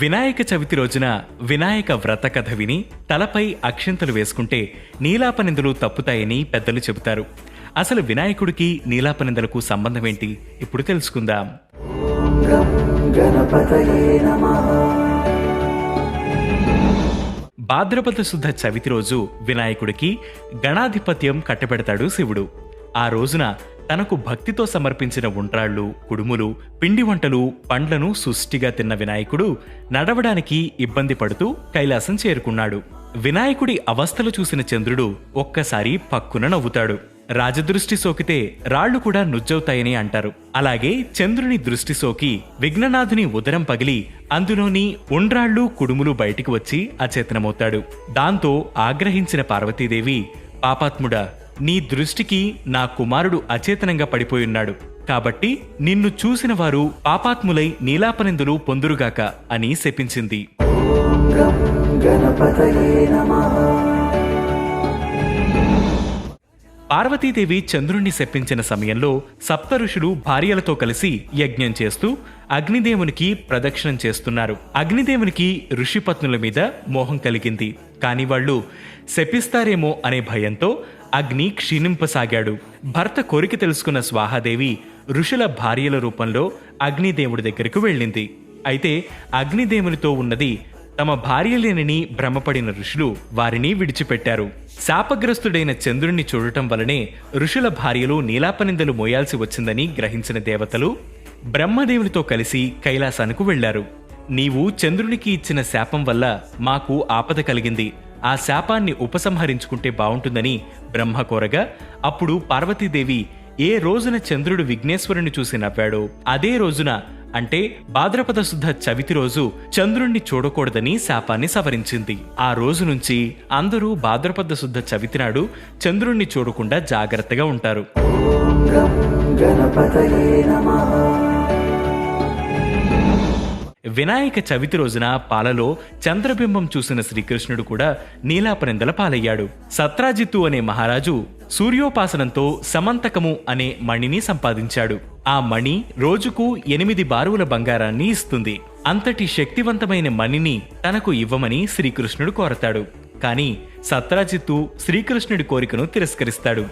వినాయక చవితి రోజున వినాయక వ్రత కథ విని తలపై అక్షంతలు వేసుకుంటే నీలాపనిందలు తప్పుతాయని పెద్దలు చెబుతారు. అసలు వినాయకుడికి నీలాపనిందలకు సంబంధం ఏంటి ఇప్పుడు తెలుసుకుందాం. భాద్రపద శుద్ధ చవితి రోజు వినాయకుడికి గణాధిపత్యం కట్టబెడతాడు శివుడు. ఆ రోజున తనకు భక్తితో సమర్పించిన ఉండ్రాళ్ళు కుడుములు పిండి వంటలు పండ్లను సుష్టిగా తిన్న వినాయకుడు నడవడానికి ఇబ్బంది పడుతూ కైలాసం చేరుకున్నాడు. వినాయకుడి అవస్థలు చూసిన చంద్రుడు ఒక్కసారి పక్కున నవ్వుతాడు. రాజదృష్టి సోకితే రాళ్ళు కూడా నుజ్జవుతాయని అంటారు. అలాగే చంద్రుని దృష్టి సోకి విఘ్ననాథుని ఉదరం పగిలి అందులోని ఉండ్రాళ్ళు కుడుములు బయటికి వచ్చి అచేతనమవుతాడు. దాంతో ఆగ్రహించిన పార్వతీదేవి పాపాత్ముడా నీ దృష్టికి నా కుమారుడు అచేతనంగా పడిపోయున్నాడు కాబట్టి నిన్ను చూసిన వారు పాపాత్ములై నీలాపనిందులు పొందురుగాక అని శపించింది. పార్వతీదేవి చంద్రుణ్ణి శప్పించిన సమయంలో సప్తఋషులు భార్యలతో కలిసి యజ్ఞం చేస్తూ అగ్నిదేవునికి ప్రదక్షిణం చేస్తున్నారు. అగ్నిదేవునికి ఋషిపత్నుల మీద మోహం కలిగింది. కాని వాళ్ళు శపిస్తారేమో అనే భయంతో అగ్ని క్షీణింపసాగాడు. భర్త కోరిక తెలుసుకున్న స్వాహాదేవి ఋషుల భార్యల రూపంలో అగ్నిదేవుడి దగ్గరకు వెళ్ళింది. అయితే అగ్నిదేవునితో ఉన్నది తమ భార్యలేనని భ్రమపడిన ఋషులు వారిని విడిచిపెట్టారు. శాపగ్రస్తుడైన చంద్రుణ్ణి చూడటం వలనే ఋషుల భార్యలు నీలాపనిందలు మోయాల్సి వచ్చిందని గ్రహించిన దేవతలు బ్రహ్మదేవునితో కలిసి కైలాసానికి వెళ్ళారు నీవు చంద్రునికి ఇచ్చిన శాపం వల్ల మాకు ఆపద కలిగింది. ఆ శాపాన్ని ఉపసంహరించుకుంటే బావుంటుందని బ్రహ్మ కోరగా అప్పుడు పార్వతీదేవి ఏ రోజున చంద్రుడు విఘ్నేశ్వరుని చూసి నవ్వాడో అదే రోజున అంటే భాద్రపద శుద్ధ చవితి రోజు చంద్రుణ్ణి చూడకూడదని శాపాన్ని సవరించింది. ఆ రోజు నుంచి అందరూ భాద్రపద శుద్ధ చవితి నాడు చంద్రుణ్ణి చూడకుండా జాగ్రత్తగా ఉంటారు. వినాయక చవితి రోజున పాలలో చంద్రబింబం చూసిన శ్రీకృష్ణుడు కూడా నీలాపరిందల పాలయ్యాడు. సత్రాజిత్తు అనే మహారాజు సూర్యోపాసనంతో సమంతకము అనే మణిని సంపాదించాడు. ఆ మణి రోజుకు ఎనిమిది బారువుల బంగారాన్ని ఇస్తుంది. అంతటి శక్తివంతమైన మణిని తనకు ఇవ్వమని శ్రీకృష్ణుడు కోరతాడు. కాని సత్రాజిత్తు శ్రీకృష్ణుడి కోరికను తిరస్కరిస్తాడు.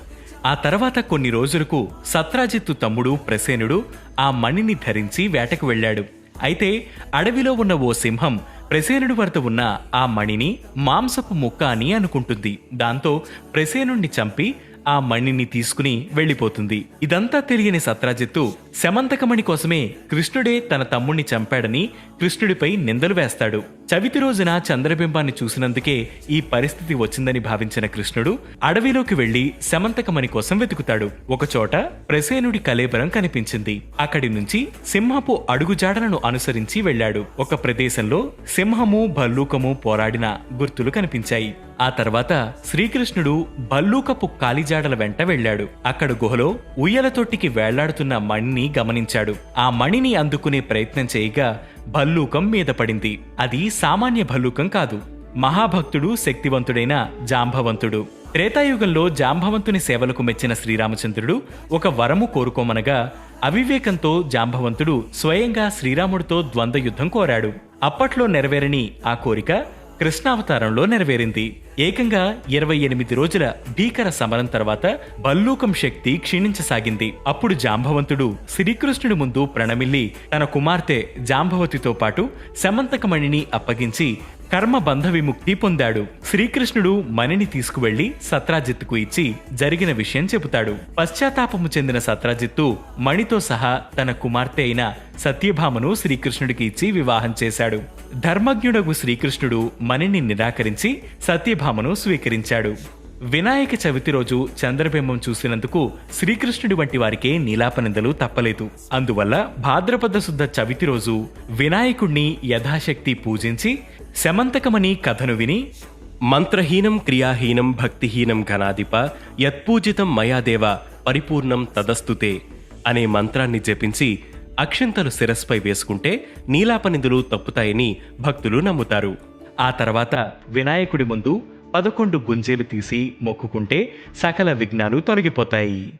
ఆ తర్వాత కొన్ని రోజులకు సత్రాజిత్తు తమ్ముడు ప్రసేనుడు ఆ మణిని ధరించి వేటకు వెళ్ళాడు. అయితే అడవిలో ఉన్న ఓ సింహం ప్రసేనుడి వద్ద ఉన్న ఆ మణిని మాంసపు ముక్క అని అనుకుంటుంది. దాంతో ప్రసేనుణ్ణి చంపి ఆ మణిని తీసుకుని వెళ్ళిపోతుంది. ఇదంతా తెలియని సత్రాజిత్తు శమంతకమణి కోసమే కృష్ణుడే తన తమ్ముణ్ణి చంపాడని కృష్ణుడిపై నిందలు వేస్తాడు. చవితి రోజున చంద్రబింబాన్ని చూసినందుకే ఈ పరిస్థితి వచ్చిందని భావించిన కృష్ణుడు అడవిలోకి వెళ్ళి శమంతకమణి కోసం వెతుకుతాడు. ఒకచోట ప్రసేనుడి కలేబరం కనిపించింది. అక్కడి నుంచి సింహపు అడుగుజాడలను అనుసరించి వెళ్ళాడు. ఒక ప్రదేశంలో సింహము భల్లూకము పోరాడిన గుర్తులు కనిపించాయి. ఆ తర్వాత శ్రీకృష్ణుడు భల్లూకపు కాలిజాడల వెంట వెళ్ళాడు. అక్కడ గుహలో ఉయ్యల తొట్టికి వేళ్ళాడుతున్న మణిని గమనించాడు. ఆ మణిని అందుకునే ప్రయత్నం చేయగా భల్లూకం మీద పడింది. అది సామాన్య భల్లూకం కాదు. మహాభక్తుడు శక్తివంతుడైన జాంబవంతుడు త్రేతాయుగంలో జాంబవంతుని సేవలకు మెచ్చిన శ్రీరామచంద్రుడు ఒక వరము కోరుకోమనగా అవివేకంతో జాంబవంతుడు స్వయంగా శ్రీరాముడితో ద్వంద్వ యుద్ధం కోరాడు. అప్పట్లో నెరవేరని ఆ కోరిక కృష్ణావతారంలో నెరవేరింది. ఏకంగా ఇరవై ఎనిమిది రోజుల భీకర సమరం తర్వాత బల్లూకం శక్తి క్షీణించసాగింది. అప్పుడు జాంబవంతుడు శ్రీకృష్ణుడి ముందు ప్రణమిల్లి తన కుమార్తె జాంబవతితో పాటు సమంతకమణిని అప్పగించి కర్మబంధ విముక్తి పొందాడు. శ్రీకృష్ణుడు మణిని తీసుకువెళ్ళి సత్రాజిత్తుకు ఇచ్చి జరిగిన విషయం చెబుతాడు. పశ్చాత్తాపము చెందిన సత్రాజిత్తు మణితో సహా తన కుమార్తె అయిన సత్యభామను శ్రీకృష్ణుడికి ఇచ్చి వివాహం చేశాడు. ధర్మజ్ఞుడగు శ్రీకృష్ణుడు మణిని నిరాకరించి సత్యభామను స్వీకరించాడు. వినాయక చవితి రోజు చంద్రబింబం చూసినందుకు శ్రీకృష్ణుడి వంటి వారికే నీలాపనిందలు తప్పలేదు. అందువల్ల భాద్రపద శుద్ధ చవితి రోజు వినాయకుణ్ణి యథాశక్తి పూజించి శమంతకమని కథను విని మంత్రహీనం క్రియాహీనం భక్తిహీనం ఘనాధిప యత్పూజితం మయాదేవ పరిపూర్ణం తదస్తుతే అనే మంత్రాన్ని జపించి అక్షింతలు శిరస్పై వేసుకుంటే నీలాపనిందులు తప్పుతాయని భక్తులు నమ్ముతారు. ఆ తర్వాత వినాయకుడి ముందు పదకొండు గుంజేలు తీసి మొక్కుకుంటే సకల విఘ్నాలు తొలగిపోతాయి.